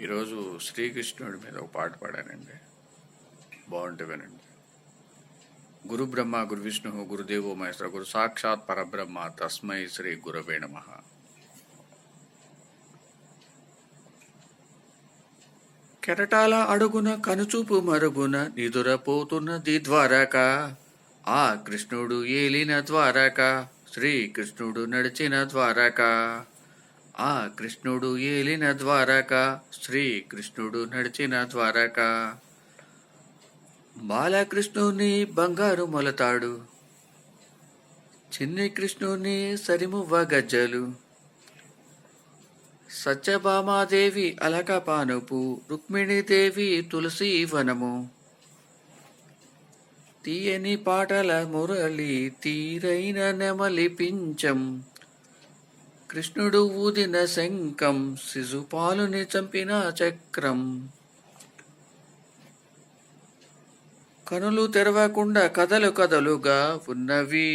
ఈరోజు శ్రీకృష్ణుడి మీద ఒక పాట పాడానండి. బాగుంటే వినండి గురు బ్రహ్మ గురు విష్ణు గురుదేవో మహేశ్వర గురు సాక్షాత్ పరబ్రహ్మ తస్మై శ్రీ గురవే నమ. కెరటాల అడుగున కనుచూపు మరుగున నిదురపోతున్నది ద్వారక. ఆ కృష్ణుడు ఏలిన ద్వారక శ్రీకృష్ణుడు నడిచిన ద్వారక. ఆ కృష్ణుడు ఏలిన ద్వారక శ్రీకృష్ణుడు నడిచిన ద్వారక. బాలకృష్ణుని బంగారు మొలతాడు చిన్ని కృష్ణుని సరిమువ్వ గజ్జలు. సత్యభామాదేవి అలక పానుపు రుక్మిణీదేవి తులసి వనము. తీయని పాటల మురళి తీరైన నెమలి పించం కృష్ణుడు ఊదిన శంఖం శిశుపాలుని చంపిన చక్రం. కనులు తెరవకుండా కథలు కథలుగా ఉన్నవి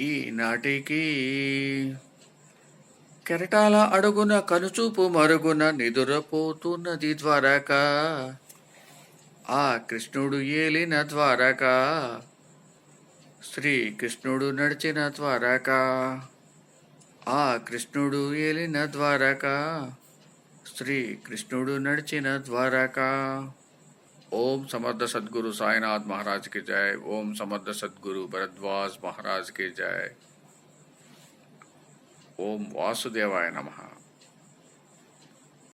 ఈనాటికి. కెరటాల అడుగున కనుచూపు మరుగున నిదురపోతున్నది ద్వారక. ఆ కృష్ణుడు ఏలిన ద్వారక. శ్రీకృష్ణుడు నడిచిన ద్వారక. ఆ కృష్ణుడు ఏలిన ద్వారక శ్రీకృష్ణుడు నడిచిన ద్వారక ఓం సమర్థ సద్గురు సాయినాథ్ महाराज की जय ओम समर्थ सद्गुरु भरद्वाज महाराज की जय ओम वासुदेवाय नमः